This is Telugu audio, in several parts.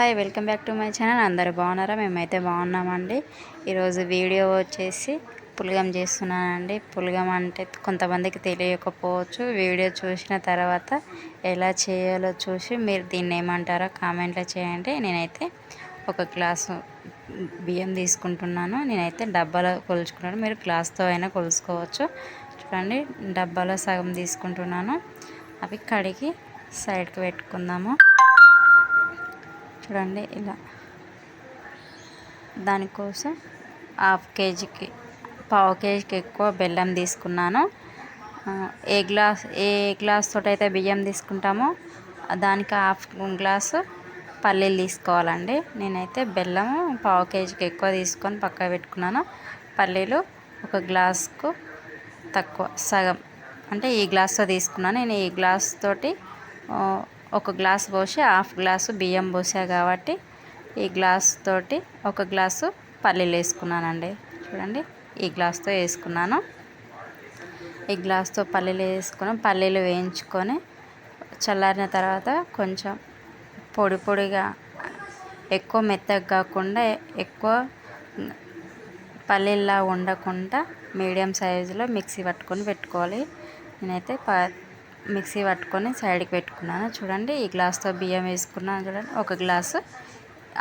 Hi welcome back to my channel. అందరు బాగున్నారా? మేమైతే బాగున్నామండి. ఈరోజు వీడియో వచ్చేసి పులగం చేస్తున్నానండి. పులగం అంటే కొంతమందికి తెలియకపోవచ్చు. వీడియో చూసిన తర్వాత ఎలా చేయాలో చూసి మీరు దీన్ని ఏమంటారో కామెంట్లో చేయండి. నేనైతే ఒక గ్లాసు బియ్యం తీసుకుంటున్నాను. నేనైతే డబ్బాలో కొలుచుకున్నాను. మీరు గ్లాస్తో అయినా కొలుసుకోవచ్చు చూడండి డబ్బాలో సగం తీసుకుంటున్నాను. అవి కడిగి సైడ్కి పెట్టుకుందాము. చూడండి ఇలా. దానికోసం హాఫ్ కేజీకి పావు కేజీకి ఎక్కువ బెల్లం తీసుకున్నాను. ఏ గ్లాస్ ఏ గ్లాస్ తోటి అయితే బియ్యం తీసుకుంటామో దానికి హాఫ్ గ్లాసు పల్లీలు తీసుకోవాలండి. నేనైతే బెల్లం పావు కేజీకి ఎక్కువ తీసుకొని పక్క పెట్టుకున్నాను. పల్లీలు ఒక గ్లాస్కు తక్కువ సగం. అంటే ఈ గ్లాస్తో తీసుకున్నాను. నేను ఈ గ్లాస్ తోటి ఒక గ్లాస్ పోసి హాఫ్ గ్లాసు బియ్యం పోసా కాబట్టి ఈ గ్లాస్ తోటి ఒక గ్లాసు పల్లీలు వేసుకున్నానండి. చూడండి ఈ గ్లాస్తో వేసుకున్నాను. ఈ గ్లాస్తో పల్లీలు వేసుకుని పల్లీలు వేయించుకొని చల్లారిన తర్వాత కొంచెం పొడి పొడిగా ఎక్కువ మెత్తగా కాకుండా ఎక్కువ పల్లీలా ఉండకుండా మీడియం సైజులో మిక్సీ పట్టుకొని పెట్టుకోవాలి. నేనైతే ప మిక్సీ పట్టుకొని సైడ్కి పెట్టుకున్నాను. చూడండి ఈ గ్లాస్తో బియ్యం వేసుకున్నాను చూడండి. ఒక గ్లాసు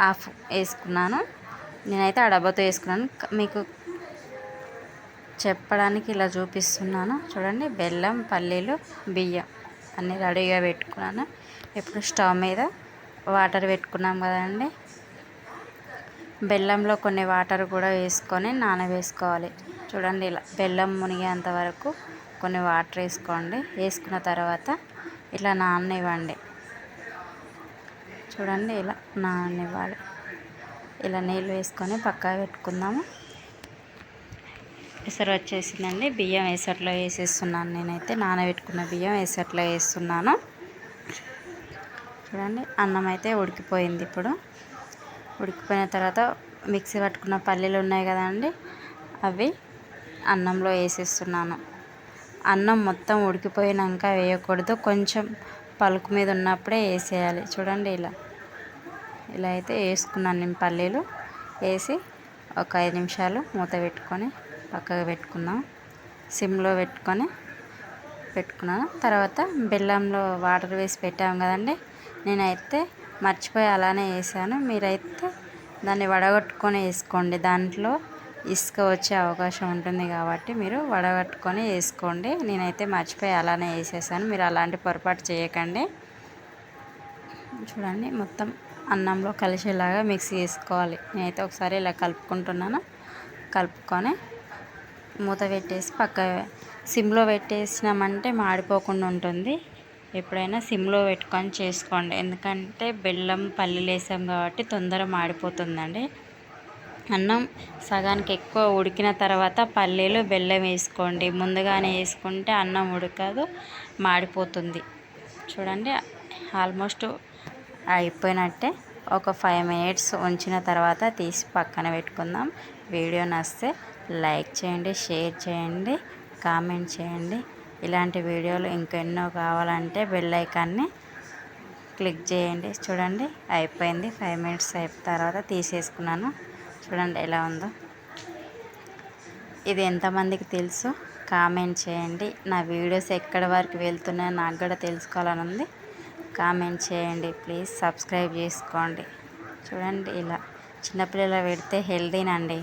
హాఫ్ వేసుకున్నాను. నేనైతే ఆ డబ్బాతో వేసుకున్నాను మీకు చెప్పడానికి ఇలా చూపిస్తున్నాను. చూడండి బెల్లం పల్లీలు బియ్యం అన్నీ రెడీగా పెట్టుకున్నాను. ఇప్పుడు స్టవ్ మీద వాటర్ పెట్టుకున్నాం కదండి. బెల్లంలో కొన్ని వాటర్ కూడా వేసుకొని నానవేసుకోవాలి చూడండి ఇలా బెల్లం మునిగేంత వరకు కొన్ని వాటర్ వేసుకోండి. వేసుకున్న తర్వాత ఇట్లా నాననివ్వండి. చూడండి ఇలా నాననివ్వాలి. ఇలా నీళ్ళు వేసుకొని పక్కా పెట్టుకుందాము. ఎసరు వచ్చేసిందండి. బియ్యం వేసట్లో వేసేస్తున్నాను నేనైతే. నానబెట్టుకున్న బియ్యం వేసట్లో వేస్తున్నాను. చూడండి అన్నం అయితే ఉడికిపోయింది ఇప్పుడు. ఉడికిపోయిన తర్వాత మిక్సీ పట్టుకున్న పల్లీలు ఉన్నాయి కదండి అవి అన్నంలో వేసేస్తున్నాను. అన్నం మొత్తం ఉడికిపోయినాక వేయకూడదు. కొంచెం పలుకు మీద ఉన్నప్పుడే వేసేయాలి. చూడండి ఇలా. ఇలా అయితే వేసుకున్నాను నేను పల్లీలు. వేసి ఒక ఐదు నిమిషాలు మూత పెట్టుకొని పక్కకు పెట్టుకుందాం. సిమ్లో పెట్టుకొని పెట్టుకున్నాను. తర్వాత బెల్లంలో వాటర్ వేసి పెట్టాము కదండి. నేనైతే మర్చిపోయి అలానే వేసాను. మీరైతే దాన్ని వడగొట్టుకొని వేసుకోండి దాంట్లో. ఇసుక వచ్చే అవకాశం ఉంటుంది కాబట్టి మీరు వడగట్టుకొని వేసుకోండి. నేనైతే మర్చిపోయి అలానే వేసేసాను. మీరు అలాంటి పొరపాటు చేయకండి. చూడండి మొత్తం అన్నంలో కలిసేలాగా మిక్స్ చేసుకోవాలి. నేనైతే ఒకసారి ఇలా కలుపుకుంటున్నాను. కలుపుకొని మూత పెట్టేసి పక్క సిమ్లో పెట్టేసినామంటే మాడిపోకుండా ఉంటుంది. ఎప్పుడైనా సిమ్లో పెట్టుకొని చేసుకోండి. ఎందుకంటే బెల్లం పల్లీలు వేసాం కాబట్టి తొందర మాడిపోతుందండి. అన్నం సగానికి ఎక్కువ ఉడికిన తర్వాత పల్లీలు బెల్లం వేసుకోండి. ముందుగానే వేసుకుంటే అన్నం ఉడకదు మాడిపోతుంది. చూడండి ఆల్మోస్ట్ అయిపోయినట్టే. ఒక ఫైవ్ మినిట్స్ ఉంచిన తర్వాత తీసి పక్కన పెట్టుకుందాం. వీడియో నస్తే లైక్ చేయండి షేర్ చేయండి కామెంట్ చేయండి. ఇలాంటి వీడియోలు ఇంకెన్నో కావాలంటే బెల్ ఐకాన్ని క్లిక్ చేయండి. చూడండి అయిపోయింది. ఫైవ్ మినిట్స్ అయిపోయిన తర్వాత తీసేసుకున్నాను. చూడండి ఎలా ఉందో. ఇది ఎంతమందికి తెలుసు? కామెంట్ చేయండి. నా వీడియోస్ ఎక్కడి వరకు వెళ్తున్నాయో నాకు కూడా తెలుసుకోవాలని ఉంది. కామెంట్ చేయండి ప్లీజ్. సబ్స్క్రైబ్ చేసుకోండి. చూడండి ఇలా చిన్నపిల్లలు పెడితే హెల్దీనండి.